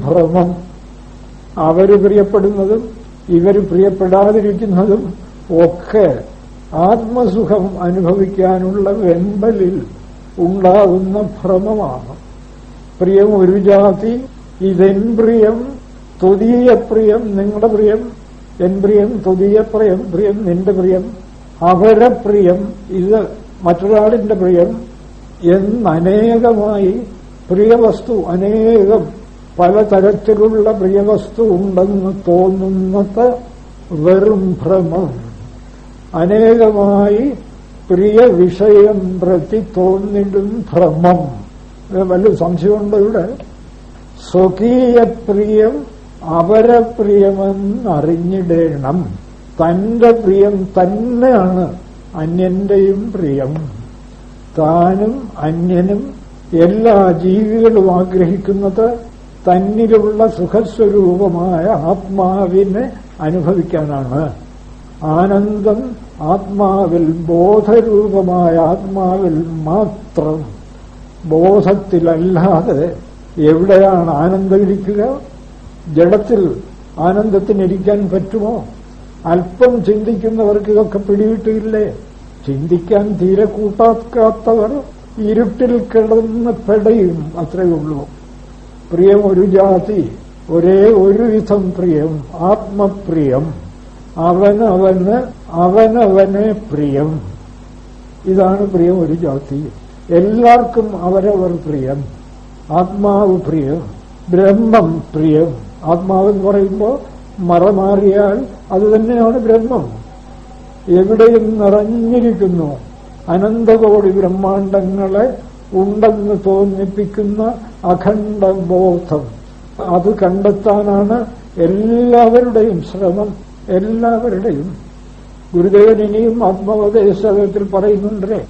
ഭ്രമം അവർ പ്രിയപ്പെടുന്നതും ഇവർ പ്രിയപ്പെടാതിരിക്കുന്നതും ഒക്കെ ആത്മസുഖം അനുഭവിക്കാനുള്ള വെമ്പലിൽ ഉണ്ടാകുന്ന ഭ്രമമാണ്. പ്രിയം ഒരു ജാതി ഇതെൻ പ്രിയം തൊതീയ പ്രിയം നിങ്ങളുടെ പ്രിയം എൻ പ്രിയം തൊതീയ പ്രിയം പ്രിയം നിന്റെ പ്രിയം. അവരെ പ്രിയം ഇത് മറ്റൊരാളിന്റെ പ്രിയം എന്നനേകമായി പ്രിയവസ്തു അനേകം പലതരത്തിലുള്ള പ്രിയവസ്തു ഉണ്ടെന്ന് തോന്നുന്നത് വെറും ഭ്രമം. അനേകമായി പ്രിയ വിഷയം പ്രതി തോന്നിടും ഭ്രമം. വലിയ സംശയമുണ്ടോ ഇവിടെ. സ്വകീയപ്രിയം അവരപ്രിയമെന്നറിഞ്ഞിടേണം തന്റെ പ്രിയം തന്നെയാണ് അന്യന്റെയും പ്രിയം. താനും അന്യനും എല്ലാ ജീവികളും ആഗ്രഹിക്കുന്നത് തന്നിലുള്ള സുഖസ്വരൂപമായ ആത്മാവിനെ അനുഭവിക്കാനാണ്. ആനന്ദം ആത്മാവിൽ ബോധരൂപമായ ആത്മാവിൽ മാത്രം. ബോധത്തിലല്ലാതെ എവിടെയാണ് ആനന്ദം ഇരിക്കുക? ജഡത്തിൽ ആനന്ദത്തിനിരിക്കാൻ പറ്റുമോ? അല്പം ചിന്തിക്കുന്നവർക്ക് ഇതൊക്കെ പിടികിട്ടില്ലേ ചിന്തിക്കാൻ തീരെ കൂട്ടാക്കാത്തവർ ഇരുട്ടിൽ കിടന്ന് പെടയും അത്രയേ ഉള്ളൂ. പ്രിയം ഒരു ജാതി ഒരേ ഒരു വിധം പ്രിയം ആത്മപ്രിയം. അവനവന് അവനവനെ പ്രിയം. ഇതാണ് പ്രിയം ഒരു ജാതി. എല്ലാവർക്കും അവരവർ പ്രിയം. ആത്മാവ് പ്രിയം ബ്രഹ്മം പ്രിയം. ആത്മാവെന്ന് പറയുമ്പോൾ മറമാറിയാൽ അത് തന്നെയാണ് ബ്രഹ്മം. എവിടെയും നിറഞ്ഞിരിക്കുന്നു. അനന്തകോടി ബ്രഹ്മാണ്ടങ്ങളെ ഉണ്ടെന്ന് തോന്നിപ്പിക്കുന്ന അഖണ്ഡ ബോധം അത് കണ്ടെത്താനാണ് എല്ലാവരുടെയും ശ്രമം എല്ലാവരുടെയും. ഗുരുദേവൻ ഇനിയും ആത്മോപദേശത്തിൽ പറയുന്നുണ്ടേ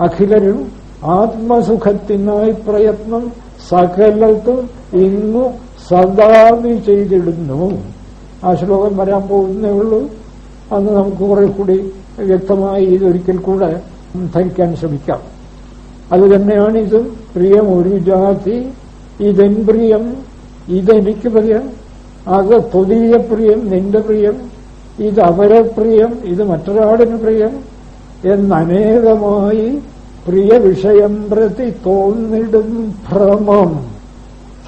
അഖിലരും ആത്മസുഖത്തിനായി പ്രയത്നം സകലത്തും ഇന്നു സദാവി ചെയ്തിടുന്നു. ആ ശ്ലോകം വരാൻ പോകുന്നേ ഉള്ളൂ. അന്ന് നമുക്ക് കുറെ കൂടി വ്യക്തമായി ഇതൊരിക്കൽ കൂടെ ധരിക്കാൻ ശ്രമിക്കാം. അത് തന്നെയാണ് ഇത് പ്രിയം ഒരു ജാതി ഇതെൻ പ്രിയം ഇതെനിക്ക് പ്രിയം അത് പുതിയ പ്രിയം നിന്റെ പ്രിയം ഇത് അവരെ പ്രിയം ഇത് മറ്റൊരാളിന് പ്രിയം എന്നനേകമായി പ്രിയ വിഷയം പ്രതി തോന്നിടും ഭ്രമം.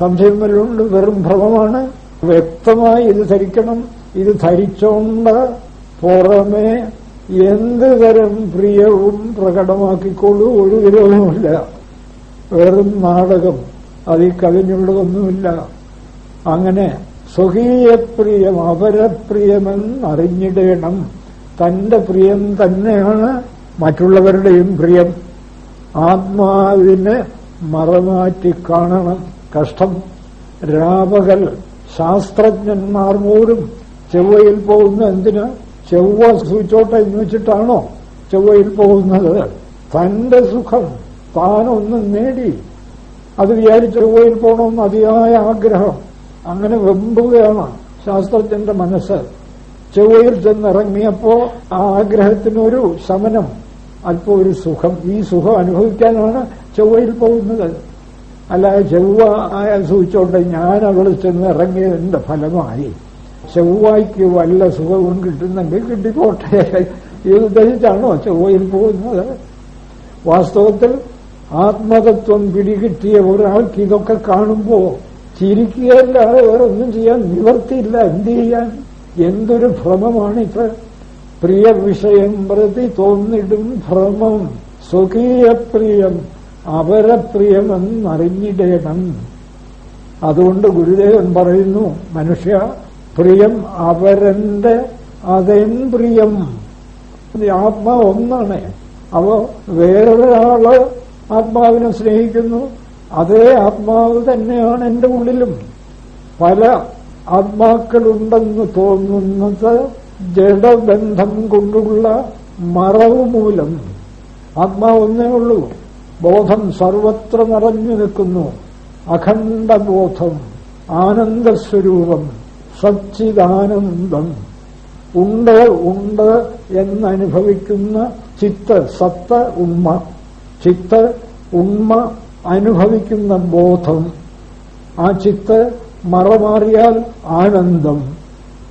സംശയം വെറും ഭ്രമമാണ്. വ്യക്തമായി ഇത് ധരിക്കണം ഇത് ധരിച്ചോണ്ട് പുറമെ എന്ത് തരം പ്രിയവും പ്രകടമാക്കിക്കൊള്ളൂ ഒരു വിരോധമില്ല വെറും നാടകം അതിൽ കവിഞ്ഞുള്ളതൊന്നുമില്ല. അങ്ങനെ സ്വകീയപ്രിയം അപരപ്രിയമെന്നറിഞ്ഞിടേണം തന്റെ പ്രിയം തന്നെയാണ് മറ്റുള്ളവരുടെയും പ്രിയം. ആത്മാവിനെ മറമാറ്റി കാണണം കഷ്ടം. രാപകൽ ശാസ്ത്രജ്ഞന്മാർ പോലും ചൊവ്വയിൽ പോകുന്ന എന്തിന്? ചൊവ്വ സൂചോട്ടെ എന്ന് വെച്ചിട്ടാണോ ചൊവ്വയിൽ പോകുന്നത്? തന്റെ സുഖം താനൊന്നും നേടി. അത് വിചാരിച്ച് ചൊവ്വയിൽ പോകണമെന്ന് അതിയായ ആഗ്രഹം. അങ്ങനെ വെമ്പുകയാണ് ശാസ്ത്രജ്ഞന്റെ മനസ്സ്. ചൊവ്വയിൽ ചെന്നിറങ്ങിയപ്പോ ആ ആഗ്രഹത്തിനൊരു ശമനം അല്പം ഒരു സുഖം. ഈ സുഖം അനുഭവിക്കാനാണ് ചൊവ്വയിൽ പോകുന്നത്. അല്ലാതെ ചൊവ്വ ആയ സൂചിച്ചോണ്ട് ഞാൻ അവിടെ ചെന്ന് ഇറങ്ങിയതിന്റെ ഫലമായി. ചൊവ്വായ്ക്ക് വല്ല സുഖവും കിട്ടുന്നെങ്കിൽ കിട്ടിക്കോട്ടെ. ഇത് ധരിച്ചാണോ ചൊവ്വയിൽ പോകുന്നത്. വാസ്തവത്തിൽ ആത്മതത്വം പിടികിട്ടിയ ഒരാൾക്ക് ഇതൊക്കെ കാണുമ്പോ ചിരിക്കുകയല്ലാതെ വേറെ ഒന്നും ചെയ്യാൻ നിവർത്തിയില്ല. എന്ത് ചെയ്യാൻ? എന്തൊരു ഭ്രമമാണിത്? പ്രിയ വിഷയം പ്രതി തോന്നിടും ഭ്രമം. സ്വകീയ പ്രിയം അപരപ്രിയമെന്നറിഞ്ഞിടേണം. അതുകൊണ്ട് ഗുരുദേവൻ പറയുന്നു മനുഷ്യ പ്രിയം അവരന്റെ അതെൻ പ്രിയം. ആത്മാവ് ഒന്നാണ്. അവ വേറൊരാൾ ആത്മാവിനെ സ്നേഹിക്കുന്നു. അതേ ആത്മാവ് തന്നെയാണ് എന്റെ ഉള്ളിലും. പല ആത്മാക്കളുണ്ടെന്ന് തോന്നുന്നത് ജഡബന്ധം കൊണ്ടുള്ള മറവ് മൂലം. ആത്മാവ് ഒന്നേ ഉള്ളൂ. ബോധം സർവത്ര നിറഞ്ഞു നിൽക്കുന്നു. അഖണ്ഡബോധം ആനന്ദസ്വരൂപം. സച്ചിദാനന്ദം. ഉണ്ട് ഉണ്ട് എന്നനുഭവിക്കുന്ന ചിത്ത് സത്ത് ഉമ്മ. ചിത്ത് ഉമ്മ അനുഭവിക്കുന്ന ബോധം. ആ ചിത്ത് മറമാറിയാൽ ആനന്ദം.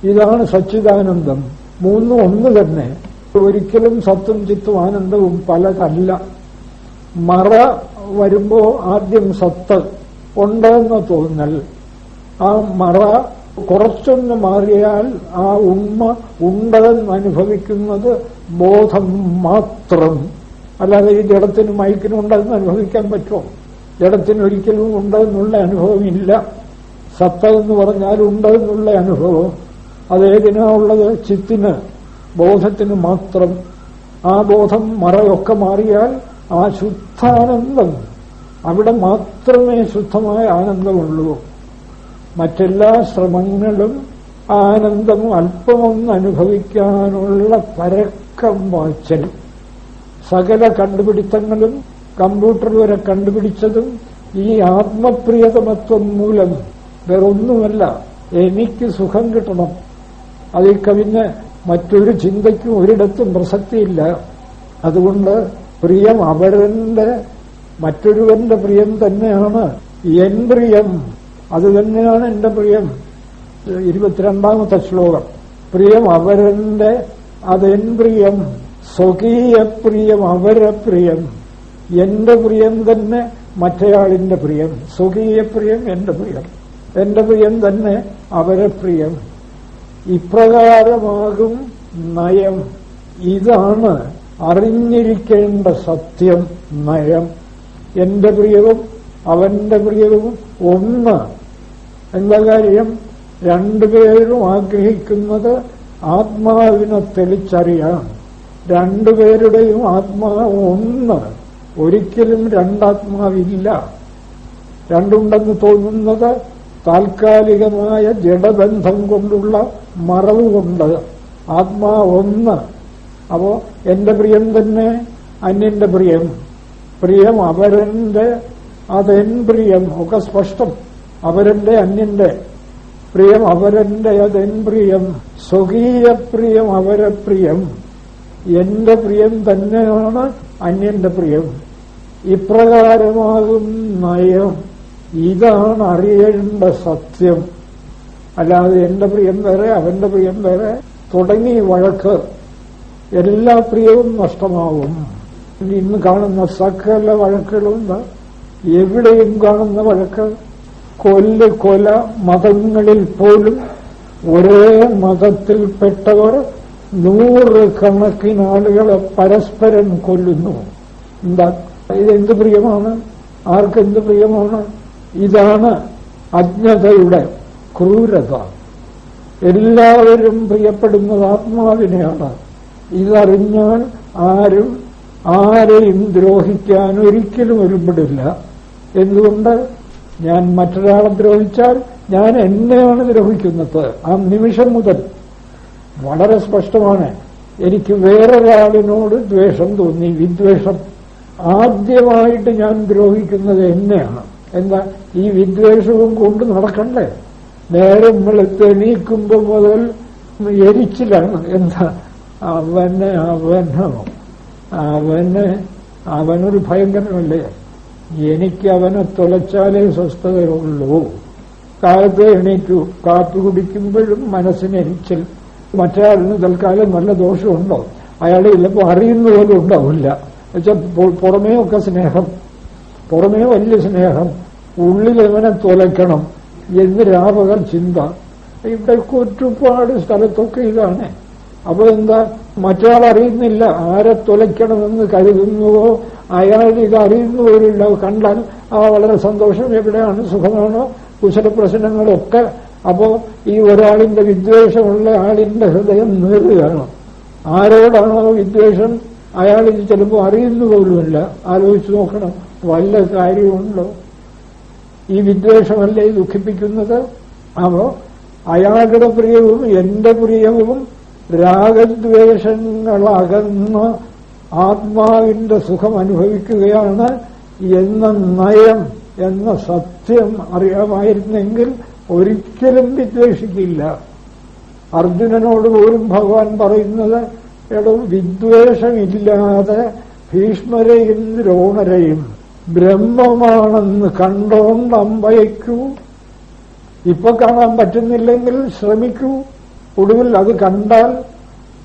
ഇതാണ് സച്ചിദാനന്ദം. മൂന്നും ഒന്ന് തന്നെ. ഒരിക്കലും സത്തും ചിത്തും ആനന്ദവും പലതല്ല. മറ വരുമ്പോ ആദ്യം സത്ത്. ഉണ്ടെന്ന് തോന്നൽ. ആ മറ കുറച്ചൊന്ന് മാറിയാൽ ആ ഉമ്മ ഉണ്ടെന്ന് അനുഭവിക്കുന്നത് ബോധം മാത്രം. അല്ലാതെ ഈ ജഡത്തിന് മയക്കിനും ഉണ്ടെന്ന് അനുഭവിക്കാൻ പറ്റുമോ? ജഡത്തിന് ഒരിക്കലും ഉണ്ടെന്നുള്ള അനുഭവമില്ല. സത്ത എന്ന് പറഞ്ഞാൽ ഉണ്ടെന്നുള്ള അനുഭവം. അതേതിനാ ഉള്ളത്? ചിത്തിന് ബോധത്തിന് മാത്രം. ആ ബോധം മറയൊക്കെ മാറിയാൽ ആ ശുദ്ധാനന്ദം. അവിടെ മാത്രമേ ശുദ്ധമായ ആനന്ദമുള്ളൂ. മറ്റെല്ലാ ശ്രമങ്ങളും ആനന്ദം അല്പമൊന്ന് അനുഭവിക്കാനുള്ള പരക്കം വാച്ചൽ. സകല കണ്ടുപിടുത്തങ്ങളും കമ്പ്യൂട്ടർ വരെ കണ്ടുപിടിച്ചതും ഈ ആത്മപ്രിയതമത്വം മൂലം വേറൊന്നുമല്ല എനിക്ക് സുഖം കിട്ടണം. അതിൽ കവിഞ്ഞ് മറ്റൊരു ചിന്തയ്ക്കും ഒരിടത്തും പ്രസക്തിയില്ല. അതുകൊണ്ട് പ്രിയം അവരന്റെ മറ്റൊരുവന്റെ പ്രിയം തന്നെയാണ്. എൻ പ്രിയം അത് തന്നെയാണ് എന്റെ പ്രിയം. ഇരുപത്തിരണ്ടാമത്തെ ശ്ലോകം. പ്രിയം അവരന്റെ അതെൻ പ്രിയം സ്വകീയ പ്രിയം അവരെ പ്രിയം എന്റെ പ്രിയം തന്നെ മറ്റേയാളിന്റെ പ്രിയം. സ്വകീയ പ്രിയം എന്റെ പ്രിയം. എന്റെ പ്രിയം തന്നെ അവരെ പ്രിയം ഇപ്രകാരമാകും നയം. ഇതാണ് അറിഞ്ഞിരിക്കേണ്ട സത്യം നയം. എന്റെ പ്രിയവും അവന്റെ പ്രിയവും ഒന്ന് എന്താ കാര്യം രണ്ടുപേരും ആഗ്രഹിക്കുന്നത് ആത്മാവിനെ തെളിച്ചറിയാം രണ്ടുപേരുടെയും ആത്മാവ് ഒന്ന്. ഒരിക്കലും രണ്ടാത്മാവില്ല. രണ്ടുണ്ടെന്ന് തോന്നുന്നത് താൽക്കാലികമായ ജഡബന്ധം കൊണ്ടുള്ള മറവ് കൊണ്ട് ആത്മാ ഒന്ന്. അപ്പോ എന്റെ പ്രിയം തന്നെ അന്യന്റെ പ്രിയം. പ്രിയം അവരന്റെ അതെൻ പ്രിയം. ഒക്കെ സ്പഷ്ടം. അവരന്റെ അന്യന്റെ പ്രിയം അവരന്റെ അതെൻ പ്രിയം സ്വകീയ പ്രിയം അവരെ പ്രിയം എന്റെ പ്രിയം തന്നെയാണ് അന്യന്റെ പ്രിയം. ഇപ്രകാരമാകും നയം. ഇതാണ് അറിയേണ്ട സത്യം. അല്ലാതെ എന്റെ പ്രിയം വേറെ അവന്റെ പ്രിയം വേറെ. തുടങ്ങി വഴക്ക്. എല്ലാ പ്രിയവും നഷ്ടമാവും. ഇന്ന് കാണുന്ന സകല വഴക്കുകളുണ്ട്. എവിടെയും കാണുന്ന വഴക്ക്. കൊല്ല് കൊല മതങ്ങളിൽ പോലും ഒരേ മതത്തിൽപ്പെട്ടവർ നൂറ് കണക്കിന് ആളുകളെ പരസ്പരം കൊല്ലുന്നു. എന്താ? ഇതെന്ത് പ്രിയമാണ്? ആർക്കെന്ത് പ്രിയമാണ്? ഇതാണ് അജ്ഞതയുടെ ക്രൂരത. എല്ലാവരും പ്രിയപ്പെടുന്നത് ആത്മാവിനെയാണ്. ഇതറിഞ്ഞാൽ ആരും ആരെയും ദ്രോഹിക്കാൻ ഒരിക്കലും ഒരുപെടില്ല. എന്തുകൊണ്ട്? ഞാൻ മറ്റൊരാളെ ദ്രോഹിച്ചാൽ ഞാൻ എന്നെയാണ് ദ്രോഹിക്കുന്നത്. ആ നിമിഷം മുതൽ വളരെ സ്പഷ്ടമാണ്. എനിക്ക് വേറൊരാളിനോട് ദ്വേഷം തോന്നി. വിദ്വേഷം. ആദ്യമായിട്ട് ഞാൻ ദ്രോഹിക്കുന്നത് എന്നെയാണ്. എന്താ? ഈ വിദ്വേഷവും കൊണ്ട് നടക്കണ്ടേ? നേരം വെളുത്തെണീക്കുമ്പോൾ മുതൽ എരിച്ചിലാണ്. എന്താ? അവന് അവനോ? അവന് അവനൊരു ഭയങ്കരമല്ലേ? എനിക്ക് അവനെ തുലച്ചാലേ സ്വസ്ഥതയുള്ളൂ. കാലത്ത് എണീറ്റു കാപ്പി കുടിക്കുമ്പോഴും മനസ്സിന് എരിച്ചൽ മറ്റൊരാളിന് തൽക്കാലം നല്ല ദോഷമുണ്ടോ? അയാളെ ചിലപ്പോൾ അറിയുന്ന പോലും ഉണ്ടാവില്ല. എന്നുവെച്ചാൽ പുറമേ ഒക്കെ സ്നേഹം. പുറമേ വലിയ സ്നേഹം. ഉള്ളിൽ അവനെ തുലയ്ക്കണം എന്ന് രാപകൽ ചിന്ത. ഇവിടെ ഒരുപാട് സ്ഥലത്തൊക്കെ ഇതാണ്. അപ്പൊ എന്താ മറ്റൊരാൾ അറിയുന്നില്ല ആരെ തുലയ്ക്കണമെന്ന് കരുതുന്നുവോ? അയാൾ ഇത് അറിയുന്നവരില്ല കണ്ടാൽ ആ വളരെ സന്തോഷം എവിടെയാണ്? സുഖമാണോ? കുശല പ്രശ്നങ്ങളൊക്കെ. അപ്പോ ഈ ഒരാളിന്റെ വിദ്വേഷമുള്ള ആളിന്റെ ഹൃദയം നേറുകയാണ് ആരോടാണോ വിദ്വേഷം? അയാൾ ഇത് ചിലപ്പോൾ അറിയുന്നു പോലുമില്ല. ആലോചിച്ച് നോക്കണം. വല്ല കാര്യമുണ്ടോ? ഈ വിദ്വേഷമല്ലേ ദുഃഖിപ്പിക്കുന്നത്? അപ്പോ അയാളുടെ പ്രിയവും എന്റെ പ്രിയവും രാഗദ്വേഷങ്ങളകന്ന് ആത്മാവിന്റെ സുഖം അനുഭവിക്കുകയാണ് എന്ന നയം എന്ന സത്യം അറിയാമായിരുന്നെങ്കിൽ ഒരിക്കലും വിദ്വേഷിക്കില്ല. അർജുനനോട് പോലും ഭഗവാൻ പറയുന്നത് എടോ വിദ്വേഷമില്ലാതെ ഭീഷ്മരെയും ദ്രോണരെയും ബ്രഹ്മമാണെന്ന് കണ്ടോണ്ട് അമ്പയക്കൂ ഇപ്പൊ കാണാൻ പറ്റുന്നില്ലെങ്കിൽ ശ്രമിക്കൂ. ഒടുവിൽ അത് കണ്ടാൽ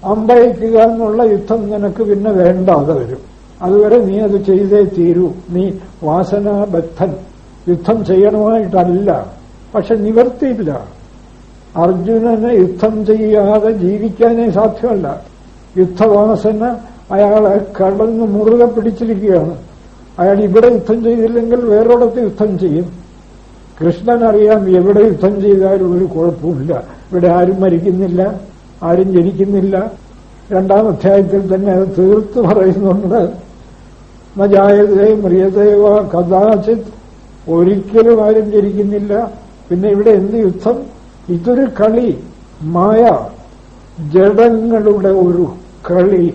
അമ്പയക്കുക എന്നുള്ള യുദ്ധം നിനക്ക് പിന്നെ വേണ്ടാതെ വരും. അതുവരെ നീ അത് ചെയ്തേ തീരൂ. നീ വാസനാബദ്ധൻ. യുദ്ധം ചെയ്യണമായിട്ടല്ല. പക്ഷെ നിവർത്തിയില്ല. അർജുനന് യുദ്ധം ചെയ്യാതെ ജീവിക്കാനേ സാധ്യമല്ല. യുദ്ധവാസന അയാളെ കടന്ന് മുറുകെ പിടിച്ചിരിക്കുകയാണ്. അയാൾ ഇവിടെ യുദ്ധം ചെയ്തില്ലെങ്കിൽ വേറൊരിടത്ത് യുദ്ധം ചെയ്യും. കൃഷ്ണൻ അറിയാം എവിടെ യുദ്ധം ചെയ്താലും ഒരു കുഴപ്പമില്ല. ഇവിടെ ആരും മരിക്കുന്നില്ല ആരും ജനിക്കുന്നില്ല. രണ്ടാം അധ്യായത്തിൽ തന്നെ അത് തീർത്ത് പറയുന്നുണ്ട്. നജായതേ മ്രിയതേവ കഥാചിത്. ഒരിക്കലും ആരും ജനിക്കുന്നില്ല. പിന്നെ ഇവിടെ എന്ത് യുദ്ധം? ഇതൊരു കളി. മായ ജഡങ്ങളുടെ ഒരു കളി.